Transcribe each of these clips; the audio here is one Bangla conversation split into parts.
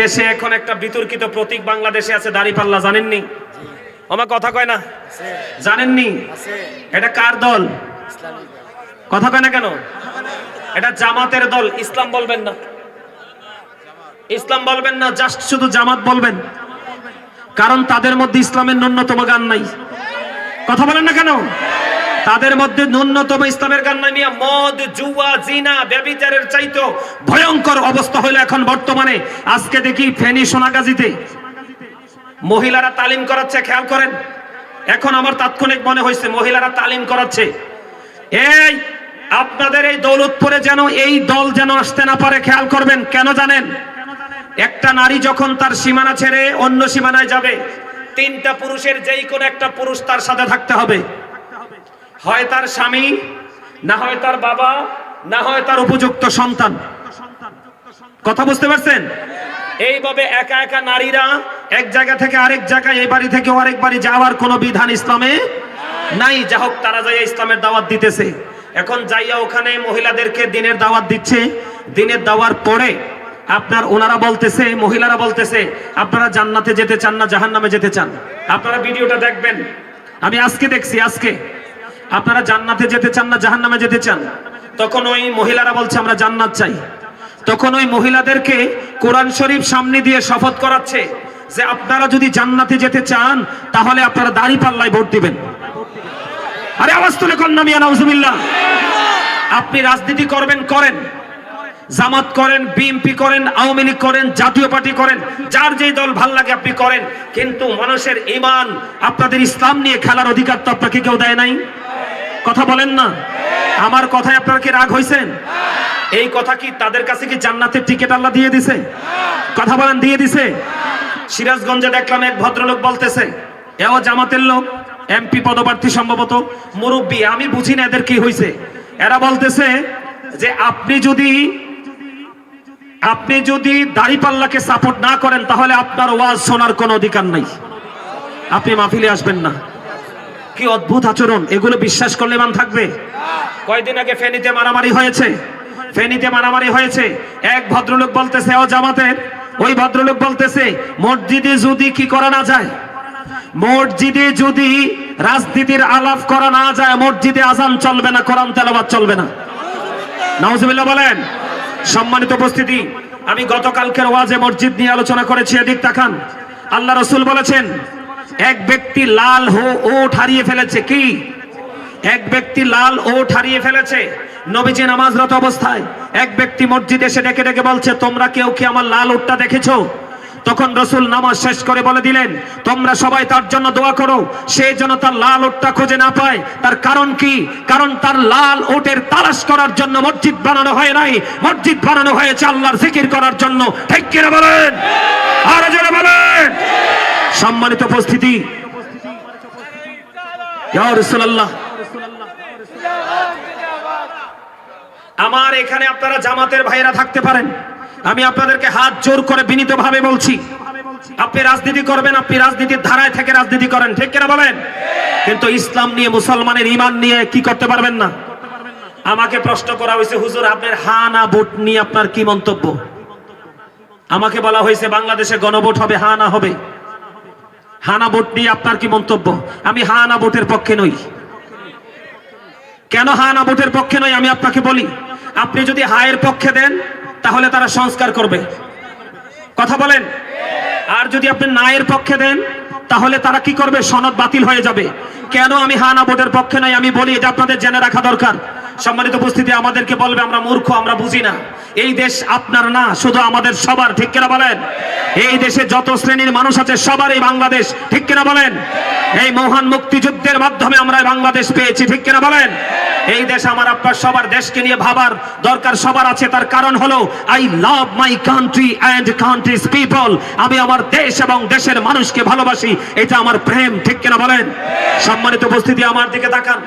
দেশে এখন একটা বিতর্কিত প্রতীক বাংলাদেশে আছে দাড়িপাল্লা জানেননি? আমার কথা কয় না? জানেননি? এটা কার দল? কথা কয় না কেন? এটা জামাতের দল, ইসলাম বলবেন না। ইসলাম বলবেন না, জাস্ট শুধু জামাত বলবেন। কারণ তাদের মধ্যে ইসলামের ন্যূনতম গান নাই। কথা বলেন না কেন? তাদের মধ্যে ন্যূনতম ইসলামের গান নাই মিয়া। মদ, জুয়া, জিনা ব্যভিচারের চাইতো ভয়ঙ্কর অবস্থা হলো এখন বর্তমানে। আজকে দেখি ফেনী সোনাগাজীতে মহিলারা তালিম করাচ্ছে, খেয়াল করেন। এখন আমার তাৎক্ষণিক মনে হয়েছে মহিলারা তালিম করাচ্ছে। এই, আপনাদের এই দৌলতপুরে যেন এই দল যেন আসতে না পারে, খেয়াল করবেন, কেন জানেন? একটা নারী যখন তার সীমানা ছেড়ে অন্য সীমানায় যাবে, তিনটা পুরুষের যেই কোনো একটা পুরুষ তার সাথে থাকতে হবে। হয় তার স্বামী, না হয় তার বাবা, না হয় তার উপযুক্ত সন্তান। কথা বুঝতে পারছেন? এইভাবে একা একা নারীরা এক জায়গা থেকে আরেক জায়গায়, এই বাড়ি থেকে আরেক বাড়ি যাওয়ার কোনো বিধান ইসলামে নাই। যা হোক, তারা যাইয়া ইসলামের দাওয়াত দিতেছে। এখন যাইয়া ওখানে মহিলাদেরকে দিনের দাওয়াত দিচ্ছে। দিনের দাওয়ার পরে আপনার ওনারা বলতেছে, মহিলারা বলতেছে, আপনারা জান্নাতে যেতে চান না, জাহান্নামে যেতে চান? আপনারা ভিডিওটা দেখবেন। আমি আজকে দেখছি, আজকে। আপনারা জান্নাতে যেতে চান না জাহান্নামে যেতে চান? তখন ওই মহিলারা বলছে, আমরা জান্নাত চাই। তখন ওই মহিলাদেরকে কোরআন শরীফ সামনে দিয়ে শপথ করাচ্ছে যে, আপনারা যদি জান্নাতে যেতে চান, তাহলে আপনারা দাড়ি পাল্লায় ভোট দিবেন। আরে, আওয়াজ তুলে কন্যা মিয়া, নাউজুবিল্লাহ। আপনি রাজনীতি করবেন, করেন। জামাত করেন, বিএনপি করেন, আওয়ামী লীগ করেন, জাতীয় পার্টি করেন, যার যেই দল ভালো লাগে আপনি করেন। কিন্তু মানুষের ইমান আপনাদের ইসলাম নিয়ে খেলার অধিকার তো আপনাকে কেউ দেয় নাই। কথা বলেন না। আমার কথায় আপনারা কি রাগ হয়েছেন এই কথা কি তাদের কাছে কি জান্নাতের টিকিট আল্লাহ দিয়ে দিছে? কথা বলেন, দিয়ে দিছে। সিরাজগঞ্জে দেখলাম এক ভদ্রলোক বলতেছে এও জামাতের লোক, এমপি পদপ্রার্থী সম্ভবত, মুরব্বী, আমি বুঝি না এদের কি হয়েছে এরা বলতেছে যে, আপনি যদি আপনি যদি দাড়িপাল্লাকে সাপোর্ট না করেন, তাহলে আপনার ওয়াজ শোনার কোনো অধিকার নাই। আপনি মাহফিলে আসবেন না। কি অদ্ভুত আচরণ? এগুলো বিশ্বাস করলে মান থাকবে। কয়দিন আগে ফেনীতে মারামারি হয়েছে। ফেনীতে মারামারি হয়েছে। এক ভদ্রলোক বলতেছে, ও জামাতের। ওই ভদ্রলোক বলতেছে, মসজিদে যদি কি করা না যায়? মসজিদে যদি রাজনীতির আলাপ করা না যায়, মসজিদে আজান চলবে না, কোরআন তেলাবাদ চলবে না। নাউজুবিল্লাহ বলেন, সম্মানিত উপস্থিতি, আমি গতকালকের ওয়াজে মসজিদ নিয়ে আলোচনা করেছি, এদিক তাকান। আল্লাহ রসুল বলেছেন এক ব্যক্তি লাল হো ওট হারিয়ে ফেলেছে কি? এক ব্যক্তি লাল ওট হারিয়ে ফেলেছে। নবীজি নামাজরত অবস্থায় এক ব্যক্তি মসজিদে এসে ডেকে ডেকে বলছে, তোমরা কেউ কি আমার লাল ওটটা দেখেছ? তখন রসুল নামাজ শেষ করে বলে দিলেন, তোমরা সবাই তার জন্য দোয়া করো। সে যেন তার লাল ওটটা খুঁজে না পায়। তার কারণ কি? কারণ তার লাল ওটের তালাশ করার জন্য মসজিদ বানানো হয় নাই। মসজিদ বানানো হয়েছে আল্লাহর জিকির করার জন্য। ঠিক কিনা বলেন? আর জোরে বলেন? সম্মানিত উপস্থিতি। আমার এখানে আপনারা জামাতের ভাইরা থাকতে পারেন। আমি আপনাদেরকে হাত জোর করে বিনীতভাবে বলছি। আপনি রাজনীতি করবেন, আপনি রাজনীতির ধারায় থেকে রাজনীতি করেন, ঠিক কিনা বলেন? কিন্তু ইসলাম নিয়ে, মুসলমানের ইমান নিয়ে কি করতে পারবেন না? আমাকে প্রশ্ন করা হয়েছে, হুজুর, আপনার হা না ভোট নিয়ে আপনার কি মন্তব্য? আমাকে বলা হয়েছে, বাংলাদেশে গণভোট হবে, হা না হবে। হানা ভোট নিয়ে আপনার কি মন্তব্য? আমি হানা ভোটের পক্ষে নই। কেন হানা ভোটের পক্ষে নয় আমি আপনাকে বলি? আপনি যদি হায়ের পক্ষে দেন, তাহলে তারা সংস্কার করবে। কথা বলেন? আর যদি আপনি নায়ের পক্ষে দেন, তাহলে তারা কি করবে? সনদ বাতিল হয়ে যাবে। কেন আমি হানা ভোটের পক্ষে নয় আমি বলি, এটা আপনাদের জেনে রাখা দরকার। সম্মানিত উপস্থিতি, আমাদেরকে বলবে আমরা মূর্খ, আমরা বুঝি না। এই দেশ আপনার না, শুধু আমাদের সবার, ঠিক কিনা বলেন? এই দেশে যত শ্রেণির মানুষ আছে, সবারই বাংলাদেশ, ঠিক কিনা বলেন? এই মহান মুক্তিযুদ্ধের মাধ্যমে আমরা বাংলাদেশ পেয়েছি, ঠিক কিনা বলেন? এই দেশ আমার আপনার সবার দেশকে নিয়ে ভাবার দরকার সবার আছে, তার কারণ হলো I love my country and countries people আমি আমার দেশ এবং দেশের মানুষকে ভালোবাসি, এটা আমার প্রেম, ঠিক কিনা বলেন? সম্মানিত উপস্থিতি, আমার দিকে তাকান।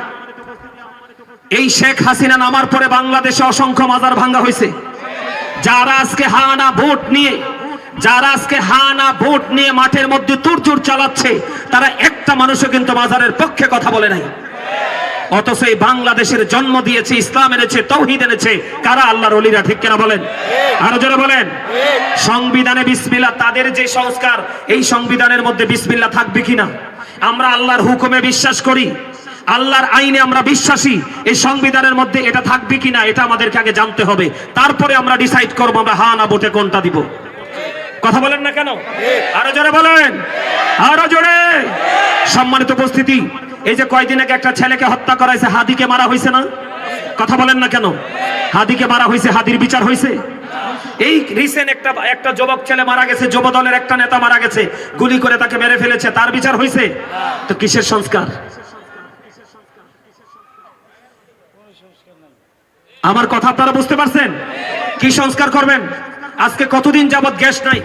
এই শেখ হাসিনা নামার পরে বাংলাদেশে অসংখ্য মাজার ভাঙ্গা হয়েছে। যারা আজকে হানা ভোট নিয়ে, যারা আজকে হানা ভোট নিয়ে মাঠের মধ্যে তুরচুর চালাচ্ছে, তারা একটা মানুষও কিন্তু মাজারের পক্ষে কথা বলে নাই। অথচ এই বাংলাদেশের জন্ম দিয়েছে, ইসলাম এনেছে, তৌহিদ এনেছে, কারা আল্লাহর অলিরা ঠিক কেনা বলেন? আরও জোরে বলেন। সংবিধানে বিসমিল্লাহ তাদের যে সংস্কার, এই সংবিধানের মধ্যে বিসমিল্লা থাকবে কিনা? আমরা আল্লাহর হুকুমে বিশ্বাস করি আল্লাহর আইনে আমরা বিশ্বাসী। এই সংবিধানের মধ্যে এটা থাকবে কিনা, এটা আমাদেরকে আগে জানতে হবে। তারপরে আমরা ডিসাইড করব আমরা হা না ভোটে কোনটা দিব। কথা বলেন না কেন? আরও জোরে বলেন। আরও জোরে। সম্মানিত উপস্থিতি, এই যে কয়দিন আগে একটা ছেলেকে হত্যা করা হয়েছে হাদিকে মারা হয়েছে না? কথা বলেন না কেন? হাদিকে মারা হয়েছে হাদির বিচার হয়েছে এই রিসেন্ট একটা একটা যুবক ছেলে মারা গেছে, যুব দলের একটা নেতা মারা গেছে, গুলি করে তাকে মেরে ফেলেছে, তার বিচার হয়েছে তো কিসের সংস্কার? আমার কথা আপনারা বুঝতে পারছেন? কি সংস্কার করবেন? আজকে কতদিন যাবত গ্যাস নাই?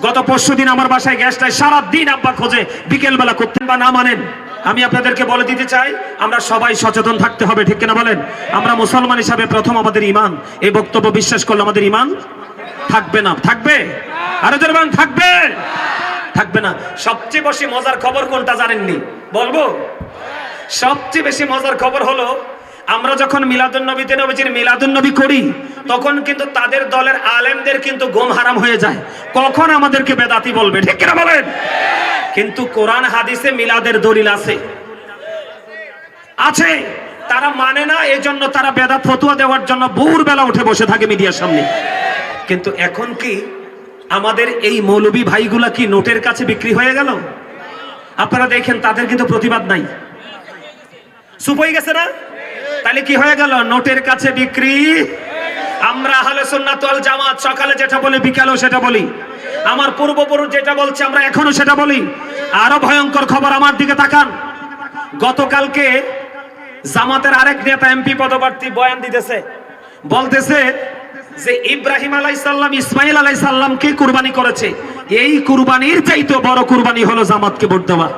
গত পরশু দিন আমার বাসায় গ্যাস নাই। সারা দিন আব্বা খোঁজে বিকেল বেলা করতেন বা না মানেন। আমি আপনাদেরকে বলে দিতে চাই, আমরা সবাই সচেতন থাকতে হবে, ঠিক কিনা বলেন? আমরা মুসলমান হিসাবে প্রথম আমাদের ইমান এই বক্তব্য বিশ্বাস করলে আমাদের ইমান থাকবে না। থাকবে? আরও বলেন, থাকবে? থাকবে না। সবচেয়ে বেশি মজার খবর কোনটা জানেননি? বলব? সবচেয়ে বেশি মজার খবর হলো আমরা যখন মিলাদুন নবীতে নবীজির মিলাদুন নবী করি, তখন কিন্তু তাদের দলের আলেমদের কিন্তু গম হারাম হয়ে যায়। কখন আমাদেরকে বেদাতি বলবে? ঠিক কিনা বলেন? কিন্তু কোরআন হাদিসে মিলাদের দলিল আছে। আছে। তারা মানে না এই জন্য তারা বেদাত ফতুয়া দেওয়ার জন্য ভোর বেলা উঠে বসে থাকে মিডিয়ার সামনে। কিন্তু এখন কি আমাদের এই মৌলবী ভাইগুলা কি নোটের কাছে বিক্রি হয়ে গেল? আপনারা দেখেন, তাদের কিন্তু প্রতিবাদ নাই। চুপ হয়ে গেছে না? তাহলে কি হয়ে গেল? নোটের কাছে বিক্রি? আমরা আহলে সুন্নাত ওয়াল জামাত, সকালে যেটা বলি, বিকালেও সেটা বলি। আমার পূর্বপুরুষ যেটা বলছে, আমরা এখনও সেটা বলি। আরও ভয়ঙ্কর খবর আমার দিকে তাকান। গতকালকে জামাতের আরেক নেতা এমপি পদপ্রার্থী বয়ান দিতেছে। বলতেছে যে ইব্রাহিম আলাইসাল্লাম ইসমাইল আলাইসাল্লামকে কুরবানি করেছে? এই কুরবানির চাইতে বড় কুরবানি হলো জামাতকে ভোট দেওয়া।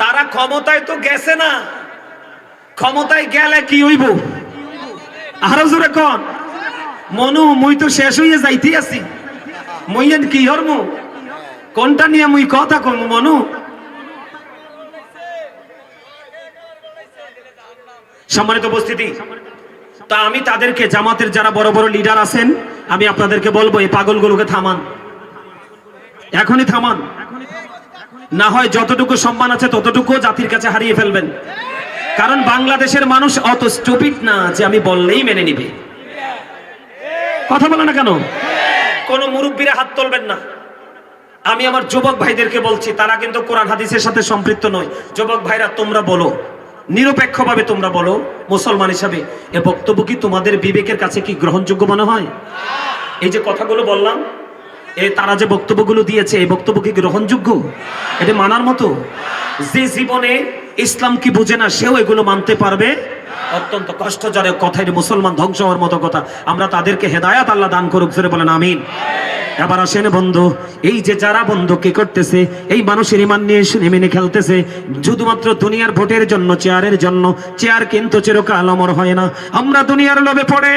তারা ক্ষমতায় তো গেছে না। ক্ষমতায় গেলে কি হইব? আরও জোরে কন। মনু, মুই তো শেষ হইয়া যাইতে আছি। মুইয়েন কি হরমু কোনটা নিয়ে মুই কথা কম মনু? সম্মানিত উপস্থিতি, তা আমি তাদেরকে, জামাতের যারা বড় বড় লিডার আছেন, আমি আপনাদেরকে বলব, এই পাগলগুলোকে থামান। এখনই থামান। না হয় যতটুকু সম্মান আছে ততটুকু জাতির কাছে হারিয়ে ফেলবেন। কারণ বাংলাদেশের মানুষ অত স্টুপিড না যে আমি বললেই মেনে নিবে। কথা বলে না কেন? কোন মুরব্বীরা হাত তুলবেন না। আমি আমার যুবক ভাইদেরকে বলছি, তারা কিন্তু কোরআন হাদিসের সাথে সম্পৃক্ত নয়। যুবক ভাইরা, তোমরা বলো। নিরপেক্ষভাবে তোমরা বলো, মুসলমান হিসাবে। এ বক্তব্য কি তোমাদের বিবেকের কাছে কি গ্রহণযোগ্য মনে হয়? এই যে কথাগুলো বললাম এ তারা যে বক্তব্যগুলো দিয়েছে, এই বক্তব্য কি গ্রহণযোগ্য? এটা মানার মতো? যে জীবনে ইসলাম কি বুঝে না, সেও এগুলো মানতে পারবে? অত্যন্ত কষ্টজনক কথা কথায় মুসলমান ধ্বংস হওয়ার মতো কথা। আমরা তাদেরকে হেদায়াত আল্লাহ দান করুক ফিরে বলেন, আমিন। এবার আসেন বন্ধু, এই যে যারা বন্ধু কি করতেছে, এই মানুষের ইমান নিয়ে শুনে মেনে খেলতেছে, শুধুমাত্র দুনিয়ার ভোটের জন্য, চেয়ারের জন্য, চেয়ার কিন্তু চিরকাল অমর হয় না। আমরা দুনিয়ার লোভে পড়ে,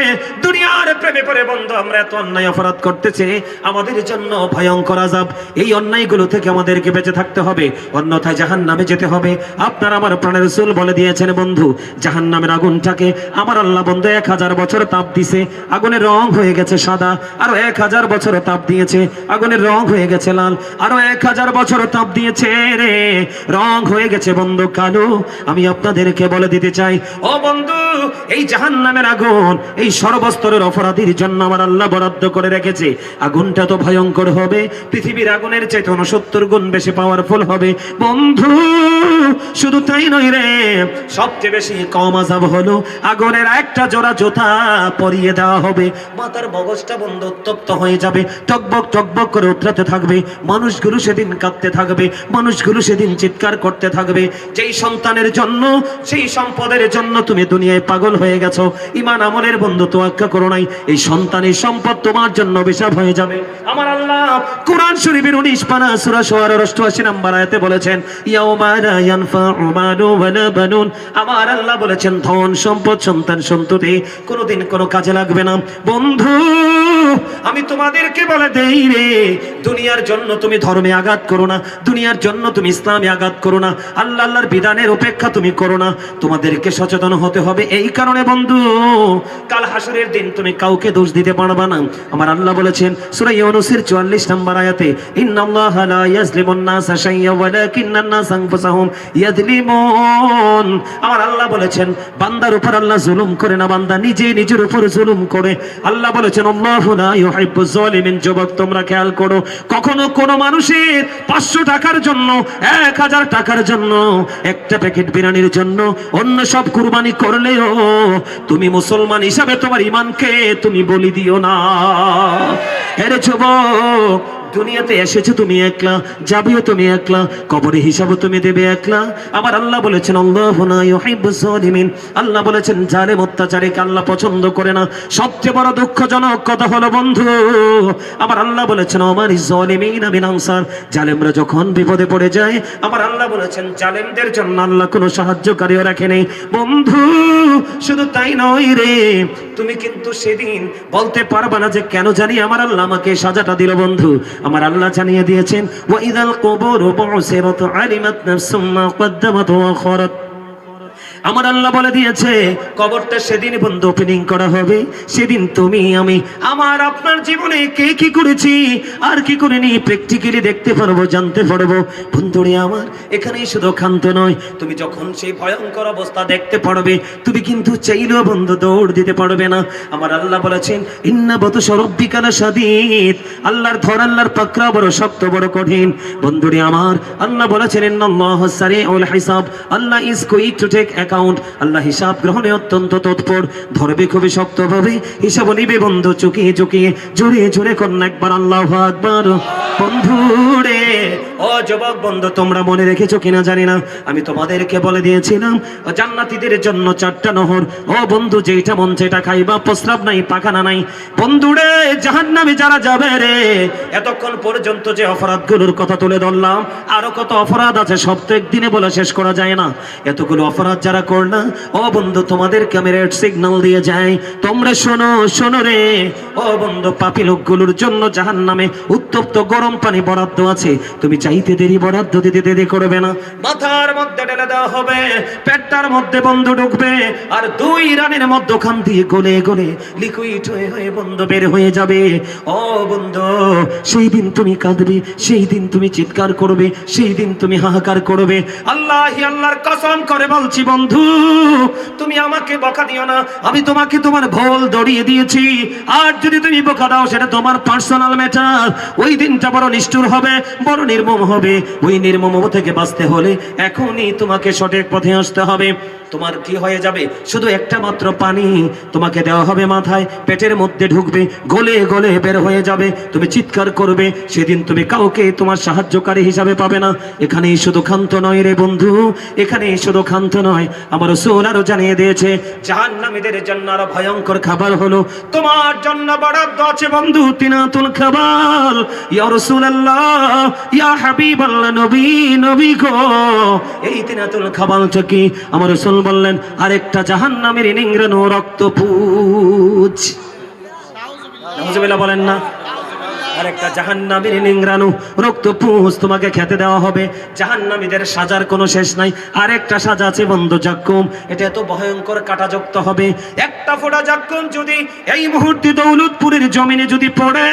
দুনিয়ার প্রেমে পড়ে বন্ধু, আমরা এত অন্যায় অপরাধ করতেছে, আমাদের জন্য ভয়ঙ্কর আজাব এই অন্যায়গুলো থেকে আমাদেরকে বেঁচে থাকতে হবে, অন্যথায় জাহান নামে যেতে হবে। আপনার আমার প্রাণের রসুল বলে দিয়েছেন বন্ধু জাহান নামের আগুনটাকে আমার আল্লাহ বন্ধু এক হাজার বছর তাপ দিছে, আগুনের রং হয়ে গেছে সাদা, আরও এক হাজার বছর তাপ দিয়েছে, আগুনের রং হয়ে গেছে লাল। আরও এক হাজার বছর তাপ দিয়েছে রে। রং হয়ে গেছে বন্ধু কালো। আমি আপনাদেরকে বলে দিতে চাই, ও বন্ধু, এই জাহান নামের আগুন, এই সর্বস্তরের অপরাধীর জন্য আমার আল্লাহ বরাদ্দ করে রেখেছে। আগুনটা তো ভয়ঙ্কর হবে, পৃথিবীর আগুনের চেয়ে উনসত্তর গুণ বেশি পাওয়ারফুল হবে। বন্ধু, শুধু তাই নয় রে, সবচেয়ে বেশি কম আজাব হলো, আগুনের একটা জোড়া জোতা পরিয়ে দেওয়া হবে। মাথার মগজটা বন্ধ, উত্তপ্ত হয়ে যাবে। টকবক টকবক করে উতরাতে থাকবে। মানুষগুলো সেদিন কাঁদতে থাকবে, মানুষগুলো সেদিন চিৎকার করতে থাকবে। যেই সন্তানের জন্য, সেই সম্পদের জন্য তুমি দুনিয়ায় পাগল হয়ে গেছো। ইমান আমলের বন্ধু তো আজ্ঞা করো নাই। এই সন্তানের সম্পদ তোমার জন্য বিষাব হয়ে যাবে। আমার আল্লাহ কোরআন শরীফের উনিশ পানা, সুরা সোয়ার অষ্টআশি নাম্বার আয়াতে বলেছেন আমার আল্লাহ বলেছেন, ধন, সম্পদ, সন্তান, সন্ততি কোনোদিন কোনো কাজে লাগবে না। বন্ধু, আমি তোমাদেরকে বলে দেই রে। দুনিয়ার জন্য তুমি ধর্মে আঘাত করো না, দুনিয়ার জন্য তুমি ইসলামে আঘাত করো না, আল্লাহ আল্লাহর বিধানের উপেক্ষা তুমি করো না। তোমাদেরকে সচেতন হতে হবে এই কারণে বন্ধু। কাল হাসুরের দিন তুমি কাউকে দোষ দিতে পারবা না। আমার আল্লাহ বলেছেন, সূরা ইউনূসের 44 নম্বর আয়াতে আমার আল্লাহ বলেছেন, বান্দার উপর আল্লাহ জুলুম করে না, বান্দা নিজে নিজের উপর জুলুম করে। আল্লাহ বলেছেন যুবক, তোমরা খেয়াল করো, কখনো কোনো মানুষের 500 টাকার জন্য 1000 টাকার জন্য, একটা প্যাকেট বিরিয়ানির জন্য অন্য সব কুরবানি করলেও তুমি মুসলমান হিসাবে তোমার ইমানকে তুমি বলি দিও না। এর যুবক দুনিয়াতে এসেছ তুমি একলা, যাবিও তুমি একলা, কবরে হিসাবও তুমি দেবে একলা। আমার আল্লাহ বলেছেন, আল্লাহু লা ইউহিব্বুজ জালিমিন আল্লাহ বলেছেন, জালেম, অত্যাচারীকে আল্লাহ পছন্দ করে না। সবচেয়ে বড় দুঃখজনক কথা হলো, বন্ধু, আমার আল্লাহ বলেছেন আমার জালিমিন মিন আনসার। জালেমরা যখন বিপদে পড়ে যায়, আমার আল্লাহ বলেছেন, জালেমদের জন্য আল্লাহ কোনো সাহায্যকারীও রাখে বন্ধু, শুধু তাই নয় রে, তুমি কিন্তু সেদিন বলতে পারবা না যে, কেন জানি আমার আল্লাহ আমাকে সাজাটা দিল, বন্ধু। আমার আল্লাহ জানিয়ে দিয়েছেন ওয়া ইদাল কবর বুসিরাত আলিমাত নাফসুম মা কদ্দামাত ওয়া আখারাত আমার আল্লাহ বলে দিয়েছে, কবরটা সেদিন বন্ধ ওপেনিং করা হবে, সেদিন তুমি, আমি, আমার আপনার জীবনে কে কি করেছি, আর কি করিনি প্র্যাকটিক্যালি দেখতে পারব, জানতে পারব। বন্ধুরে আমার, এখানেই শুধু ক্ষান্ত নয়, তুমি যখন সেই ভয়ঙ্কর অবস্থা দেখতে পারবে, তুমি কিন্তু চাইলেও বন্ধু দৌড় দিতে পারবে না। আমার আল্লাহ বলেছেন, ইন্না বত সরব্বিকালা সাদিদ আল্লাহর ধর, আল্লাহর পাকড়া বড় শক্ত, বড় কঠিন। বন্ধুরে আমার, আল্লাহ বলেছেন, ইন্নাল্লাহ সারিউল হিসাব। Allah is quick to take account Allah হিসাব গ্রহণে অত্যন্ত তৎপর ধরবে খুবই শক্তভাবে হিসাব নিবে বন্ধু, চুকিয়ে চুকিয়ে, জোরে জোরে কন্যা একবার, আল্লাহ আকবার। বন্ধু রে ও যুবক বন্ধু, তোমরা মনে রেখেছো কিনা জানি না, আমি তোমাদেরকে বলে দিয়েছিলাম, জান্নাতীদের জন্য চারটা নহর। ও বন্ধু যেটা মন সেটা খাইবা প্রস্রাব নাই, পাখানা নাই। বন্ধুরে, জাহান্নামে যারা যাবে রে, এতক্ষণ পর্যন্ত যে অপরাধগুলোর কথা তুলে ধরলাম, আরও কত অপরাধ আছে সব তো একদিনে বলে শেষ করা যায় না। এতগুলো অপরাধ যারা করলা ও বন্ধু তোমাদেরকে আমি রেড সিগন্যাল দিয়ে যাই তোমরা শোনো শোনো রে। ও বন্ধু, পাপি লোকগুলোর জন্য জাহান্নামে উত্তপ্ত গরম পানি বরাদ্দ আছে। তুমি চাইতে দেরি, বরাদ্দ দিতে দেরি করবে না। মাথার মধ্যে ঢেলে দেওয়া হবে, পেটটার মধ্যে বন্ধু ঢুকবে, আর দুই রানের মধ্যখান দিয়ে গলে গলে লিকুইড হয়ে হয়ে বন্ধ বের হয়ে যাবে। ও বন্ধু, সেই দিন তুমি কাঁদবে, সেই দিন তুমি চিৎকার করবে, সেই দিন তুমি হাহাকার করবে। আল্লাহ আল্লাহর কসম করে বলছি বন্ধু তুমি আমাকে বকা দিও না। আমি তোমাকে তোমার ভোল দড়িয়ে দিয়েছি। আর যদি তুমি বকা দাও, সেটা তোমার পার্সোনাল ম্যাটার ওই দিনটা বড় নিষ্ঠুর হবে, বড় নির্মম হবে। ওই নির্মম থেকে বাঁচতে হলে এখনই তোমাকে সঠিক পথে আসতে হবে। তোমার কি হয়ে যাবে? শুধু একটা মাত্র পানি তোমাকে দেওয়া হবে মাথায়। পেটের মধ্যে ঢুকবে, গলে গলে বের হয়ে যাবে। তুমি চিৎকার করবে, সেদিন তুমি কাউকে তোমার সাহায্যকারী হিসাবে পাবে না। এখানেই শুধু ক্ষান্ত নয় রে বন্ধু, এখানেই শুধু ক্ষান্ত নয়। আমার সোল আরও জানিয়ে দিয়েছে, জাহান্নামীদের জন্য আরও ভয়ঙ্কর খাবার হলো। তোমার জন্য বরাদ্দ আছে বন্ধু, তিনাতুল খাবার। ইয়া রাসূলুল্লাহ, ইয়া হাবিবাল্লাহ, নবী নবী গো। এই তিনাতুল খাবারটা কি? আমার রাসূল বললেন, আরেকটা জাহান্নামের নিংড়ানো রক্ত পুজ। বলেন না। জাহান্নামীর নিংরানু রক্ত পুষ তোমাকে খেতে দেওয়া হবে। জাহান্নামীদের সাজার কোনো শেষ নাই। সাজা আছে বন্ধু এটা এত ভয়ঙ্কর কাটাযুক্ত হবে। একটা ফোঁটা যদি এই মুহূর্তে দৌলতপুরের জমিনে যদি পড়ে,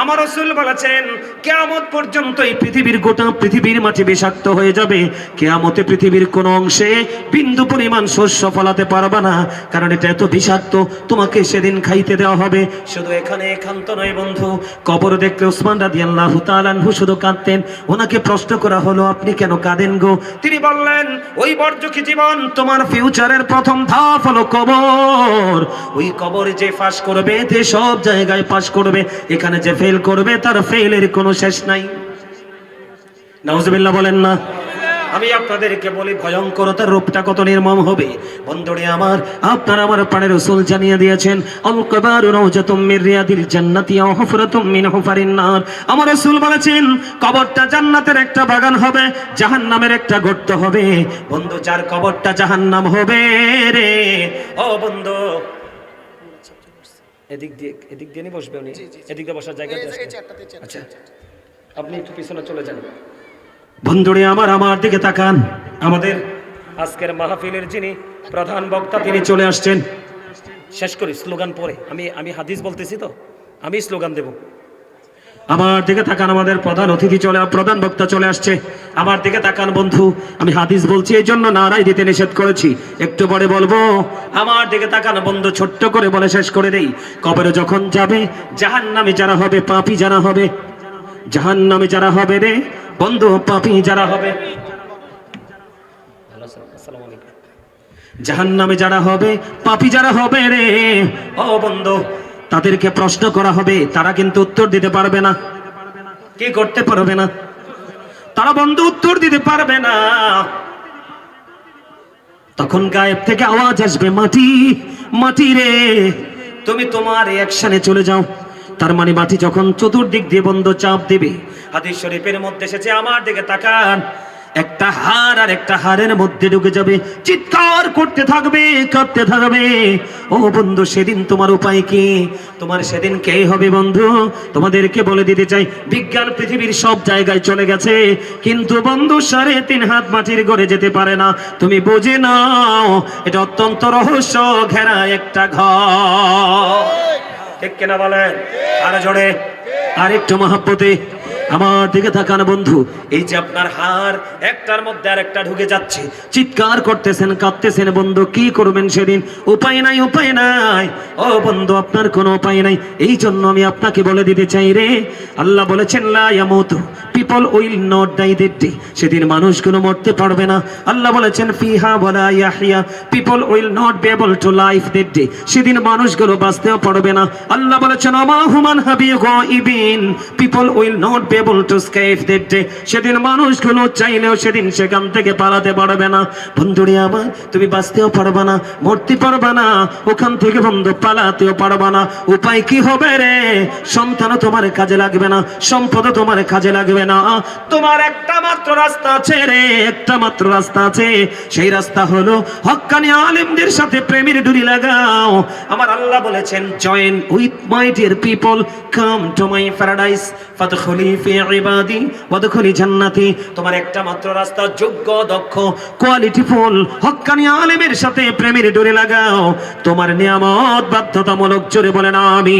আমার রসুল বলেছেন, কেয়ামত পর্যন্ত এই পৃথিবীর গোটা পৃথিবীর মাটি বিষাক্ত হয়ে যাবে। কেয়ামতে পৃথিবীর কোন অংশে বিন্দু পরিমাণ শস্য ফলাতে পারবে না, কারণ এটা এত বিষাক্ত, তোমাকে সেদিন খাইতে দেওয়া হবে। শুধু এখানে একান্ত নয় বন্ধু, কবর দেখলে ওসমান রাদি আল্লাহ তালানহু শুধু কাঁদতেন। ওনাকে প্রশ্ন করা হলো, আপনি কেন কাঁদেন গো? তিনি বললেন, ওই বর্জকি জীবন তোমার ফিউচারের প্রথম ধাপ হলো কবর। ওই কবর যে ফাঁস করবে, যে সব জায়গায় পাস করবে, এখানে যে ফেল করবে, তার ফেলের কোনো শেষ নাই। নাউজুবিল্লাহ বলেন না। আমি আপনাদেরকে বলি ভয়ঙ্করতার রূপটা কত নির্মম হবে। বন্ধুরে আমার আপনার আমার পাড়ের রসুল জানিয়ে দিয়েছেন আল কবারু রাউজাতুম মির রিয়াদিল জান্নাতি আও হুফরাতুম মিন হুফারিন নার আমার রসুল বলেছেন কবরটা জান্নাতের একটা বাগান হবে জাহান্নামের একটা গর্ত হবে। বন্ধু যার কবরটা জাহান্নাম হবে রে? ও বন্ধু। এদিক দিয়ে এদিক দিয়ে বসবে উনি? এদিক দিয়ে বসার জায়গা। আচ্ছা। আপনি একটু পিছনে চলে যান। বন্ধুরে আমার আমার দিকে তাকান। আমাদের আজকের মাহফিলের যিনি প্রধান বক্তা তিনি চলে আসছেন। শেষ করি স্লোগান পরে। আমি আমি হাদিস বলতেছি তো আমি স্লোগান দেব। আমার দিকে তাকান আমাদের প্রধান অতিথি চলে প্রধান বক্তা চলে আসছে। আমার দিকে তাকান বন্ধু আমি হাদিস বলছি এই জন্য নারাই দিতে নিষেধ করেছি। একটু পরে বলব আমার দিকে তাকান বন্ধু ছোট্ট করে বলে শেষ করে দেই। কবরে যখন যাবে জাহান নামে যারা হবে পাপি যারা হবে জাহান নামে যারা হবে রে বন্ধু পাপি যারা হবে। জাহান নামে যারা হবে পাপি যারা হবে রে। ও বন্ধু তাদেরকে প্রশ্ন করা হবে তারা কিন্তু উত্তর দিতে পারবে না। কি করতে পারবে না? তারা বন্ধু উত্তর দিতে পারবে না। তখন গায়েব থেকে আওয়াজ আসবে মাটি মাটি রে। তুমি তোমার অ্যাকশনে চলে যাও। তার মানে মাটি যখন চতুর্দিক দিয়ে বন্ধ চাপ দেবে, হাদিস শরীফের মধ্যে এসেছে, আমার দিকে তাকান। একটা হার আর একটা হারের মধ্যে ঢুকে যাবে, চিৎকার করতে থাকবে কাঁদতে থাকবে। ও বন্ধু, সেদিন তোমার উপায় কি? তোমার সেদিন কে হবে বন্ধু? তোমাদেরকে বলে দিতে চাই, বিজ্ঞান পৃথিবীর সব জায়গায় চলে গেছে, কিন্তু বন্ধু, সাড়ে তিন হাত মাটির ঘরে যেতে পারে না। তুমি বুঝে নাও, এটা অত্যন্ত রহস্য ঘেরা একটা ঘর। ঠিক কিনা বলেন? আরে জোরে। আরেকটু মহাপতি আমার দিকে তাকান বন্ধু। এই যে আপনার হার, একটার মধ্যে আর একটা ঢুকে যাচ্ছে। চিৎকার করতেছেন, কাঁদতেছেন, বন্ধু, কি করবেন সেদিন? উপায় নাই উপায় নাই। ও বন্ধু, আপনার কোনো উপায় নাই। এই জন্য আমি আপনাকে বলে দিতে চাই রে। আল্লাহ বলেছেন, লা ইয়ামুতু, people will not die day. সেদিন মানুষগুলো মরতে পারবে না। আল্লাহ বলেছেন, ফিহা ওয়ালা ইয়াহইয়া, people will not be able to life that day. সেদিন মানুষগুলো বাঁচতেও পারবে না। আল্লাহ বলেছেন আমা হুমান হাবি গাইবিন, people will not be able to escape that day সেদিন মানুষগুলো চাইলেও সেদিন সেখান থেকে পালাতে পারবে না। বন্ধুরে আমার, তুমি বাঁচতেও পারবে না, মরতে পারবে না, ওখান থেকে বন্ধু পালাতেও পারবে না। উপায় কি হবে রে? সন্তানও তোমার কাজে লাগবে না, সম্পদও তোমার কাজে লাগবে না। তোমার একটা মাত্র রাস্তা আছে রে, একটা মাত্র রাস্তা আছে। সেই রাস্তা হলো হক্কানি আলেমদের সাথে প্রেমের ডুরি লাগাও। আমার আল্লাহ বলেছেন join with my dear people come to my paradise তোমার একটা মাত্র রাস্তা, যোগ্য, দক্ষ কোয়ালিটিফুল হক্কানি আলেমের সাথে প্রেমের ডোরে লাগাও। তোমার নিয়ামত বাধ্যতামূলক জোরে বলেন আমি